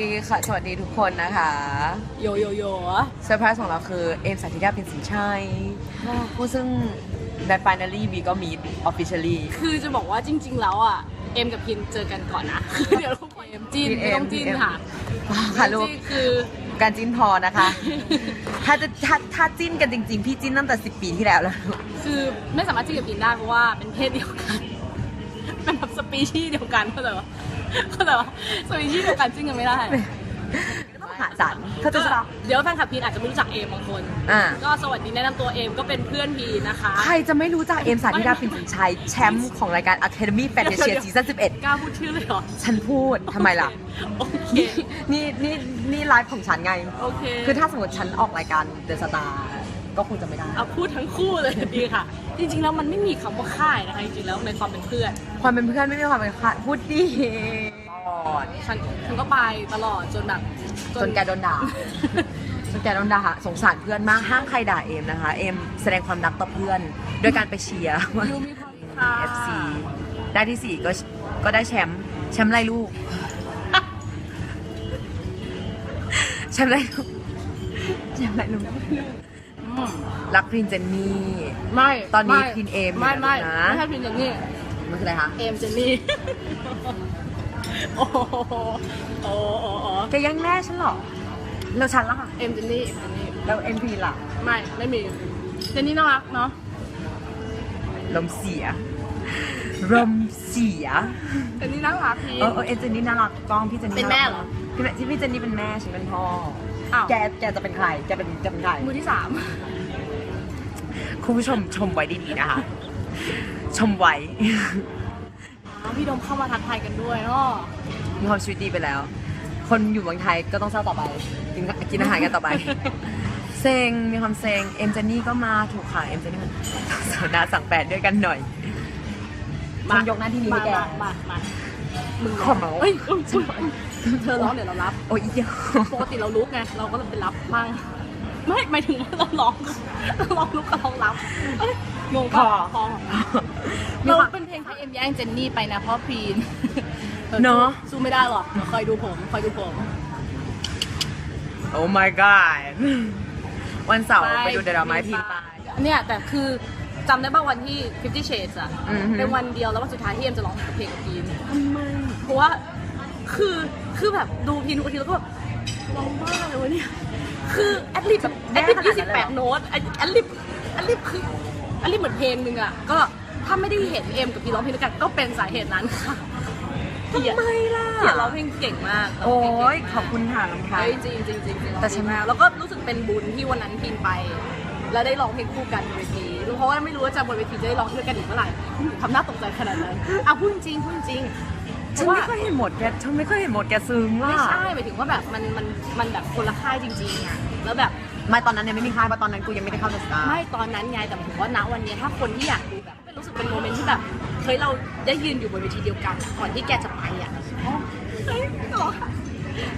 ดีค่ะ สวัสดีทุกคนนะคะโยโยโยเซอร์ไพรส์ของเราคือ เอมสันติดาเป็นสินชัยผู้ซึ่งใน finally we ก็ meet officially คือจะบอกว่าจริง ๆ แล้วอะ เอ็มกับพินเจอกันก่อนนะเดี๋ยวทุกคนเอ็มจีนพินเอ็มไม่ต้องจีนพินเอ็มค่ะค่ะลูกจีนคือการจิ้นพอนะคะ ถ้าจะถ้าถ้าจิ้นกันจริง ๆ พี่จิ้นตั้งแต่10ปีที่แล้วแล้ว คือไม่สามารถจีนกับพินได้เพราะว่าเป็นเพศเดียวกัน เป็นแบบสปีชีส์เดียวกันเข้าใจปะ เข้าใจปะสปีชีส์เดียวกันจิ้นกันไม่ได้ ก็ต้องหาสารเขาใจะชอบเดี๋ยวแฟนคลับพีนอาจจะไม่รู้จักเอมบางคน อ่า ก็สวัสดีแนะนำตัวเอมก็เป็นเพื่อนพีนนะคะ ใครจะไม่รู้จักเอมสันติดาเป็นสินชัยแชมป์ของรายการ Academy Fantasia ซีซั่น11กล้าพูดชื่อเลยเหรอฉันพูดทำไมล่ะ โอเค นี่นี่นี่ไลฟ์ของฉันไง โอเค คือถ้าสมมติฉันออกรายการเดอะสตาร์ ก็คงจะไม่ได้ เอาพูดทั้งคู่เลยดีค่ะ จริงๆแล้วมันไม่มีคำว่าค่ายนะคะจริงๆแล้วในความเป็นเพื่อน ความเป็นเพื่อนไม่มีความเป็นค่ะพูดดีก่อนฉันฉันก็ไปตลอดจนแบบจนแกโดนด่า จนแกโดนด่าสงสารเพื่อนมากห้ามใครด่าเอมนะคะ เอมแสดงความรักต่อเพื่อน โดยการไปเชียร์ ยูมีความค่ะ FC ได้ที่สี่ก็ก็ได้แชมป์แชมป์ไรลูก แชมป์ไรลูกแชมป์ไรลูก อืมรักพรินเจนนี่ ไม่ตอนนี้ไม่พินเอมไม่ไม่อยู่นะ ไม่ใช่พินเจนนี่ มันคืออะไรคะเอมเจนนี่ โอ้โหโอ้โหโอ้โหแกยังแน่ฉันเหรอ แล้วฉันล่ะค่ะเอมเจนนี่เอมเจนนี่ แล้วเอ็นพีล่ะ ไม่ ไม่มี เจนนี่น่ารักเนาะ ลมเสีย ลมเสีย เจนนี่น่ารักพีเออเออเอ็นเจนนี่น่ารักกล้องพี่เจนนี่เป็นแม่เหรอพี่ที่พี่เจนนี่เป็นแม่ฉันเป็นพ่อ อ้าว แกแกจะเป็นใครแกเป็นจะเป็นใครมือที่สาม คุณผู้ชมชมไว้ดีๆนะคะ ชมไว้พี่โดมเข้ามาทักทายกันด้วยเนาะมีความชีวิตดีไปแล้ว คนอยู่เมืองไทยก็ต้องเศร้าต่อไป กินกินอาหารกันต่อไป เซ็งมีความเซ็งเอ็มเจนนี่ก็มาถูกค่ะเอ็มเจนนี่มันสาวนาสั่งแปดด้วยกันหน่อย ฉันยกหน้าที่นี้ให้แก มามามา มึงขอเมาส์เฮ้ยอุ๊ยอุ๊ยเธอร้องเดี๋ยวเรารับ โอ้ยอีเดียวปกติเราลุกไง เราก็จะไปรับบ้างไม่หมายถึงว่าเราร้องเราร้องลุกกับร้องรับเอ้ยงงพอปะพอมีเราความเป็นเพลงไทยเอ็มแย่งเจนนี่ไปนะเพราะพีนเนอะ สู้ไม่ได้หรอกเดี๋ยวคอยดูผมคอยดูผม โอ้ my god วันเสาร์ไปดูเดราไม้พิมพ์ไปเนี่ยแต่คือ จำได้ป่ะวันที่ Fifty Shades อะอือฮึ เป็นวันเดียวแล้ววันสุดท้ายที่เอ็มจะร้องเพลงกับพีนทำไมเพราะว่าคือคือแบบดูพีนทุกทีแล้วก็แบบร้องบ้าเลยวะเนี่ยคือแอดลิบแบบแอดลิบยี่สิบแปดโน้ตแอดลิบแอดลิบคือแอดลิบเหมือนเพลงหนึ่งอะก็ถ้าไม่ได้เห็นเอ็มกับพีร้องเพลงด้วยกันก็เป็นสาเหตุนั้นค่ะทำไมล่ะเขียนร้องเพลงเก่งมากโอ้ร้งเพลงยเก่งขอบคุณค่ะน้องไทเฮ้ยยจริงจริงจริงจริงแต่ฉันมากแล้วก็รู้สึกเป็นบุญที่วันนั้นพีนไป แล้วได้ร้องเพลงคู่กันบนเวทีเพราะว่าไม่รู้ว่าจะบนเวทีจะได้ร้องด้วยกันอีกเมื่อไหร่ทำหน้าตกใจขนาดนั้นอะพูดจริงพูดจริงเพฉันราะว่าไม่เคยเห็นหมดแกฉันไม่เคยเห็นหมดแกซึ้งว่าไม่ใช่หมายถึงว่าแบบมันมันมันแบบคนละค่ายจริงๆอะแล้วแบบไม่ตอนนั้นยังไม่มีค่ายเพราะตอนนั้นกูยังไม่ได้เข้าเดอะสตาร์ไม่ตอนนั้นไงแต่หมายถึงว่าณวันนี้ถ้าคนที่อยากดูแบบเป็นรู้สึกเป็นโมเมนต์ที่แบบเฮ้ยเราได้ยืนอยู่บนเวทีเดียวกันอะก่อนที่แกจะไปอะอ๋อเฮ้ยตลกอะ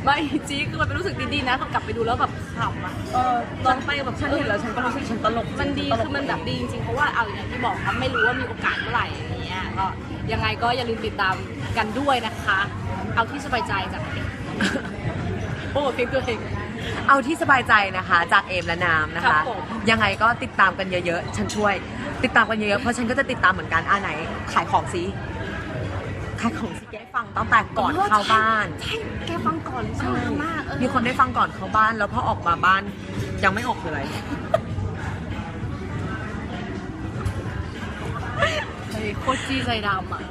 ไม่จริงคือมันเป็นรู้สึกดีๆนะพอกลับไปดูแล้วแบบ ขำอะเออตอนไปแบบฉันเห็นแล้วฉันก็รู้สึกฉันตลกมันดีตลกคือมันแบบดีจริงๆเพราะว่าเอาอย่างที่บอกครับไม่รู้ว่ามีโอกาสเมื่อไหร่อย่างเงี้ยก็ยังไงก็อย่าลืมติดตามกันด้วยนะคะ เอาที่สบายใจจากเองโอ้เพลงตัวเองเอาที่สบายใจนะคะ จากเอมและน้ำนะครัคะบผมยังไงก็ติดตามกันเยอะๆ ฉันช่วย ติดตามกันเยอะๆ เพราะฉันก็จะติดตามเหมือนกันอ่าไหนขายของซิ ขายของซิแกฟังตั้งแต่ก่อนเข้าบ้าน ใช่แกฟังก่อนสนุกมากเออมีคนได้ฟังก่อนเข้าบ้านแล้วพอออกมาบ้าน ยังไม่ออกคืออะไรเฮ้ยโคตรจี้ใจดำอะ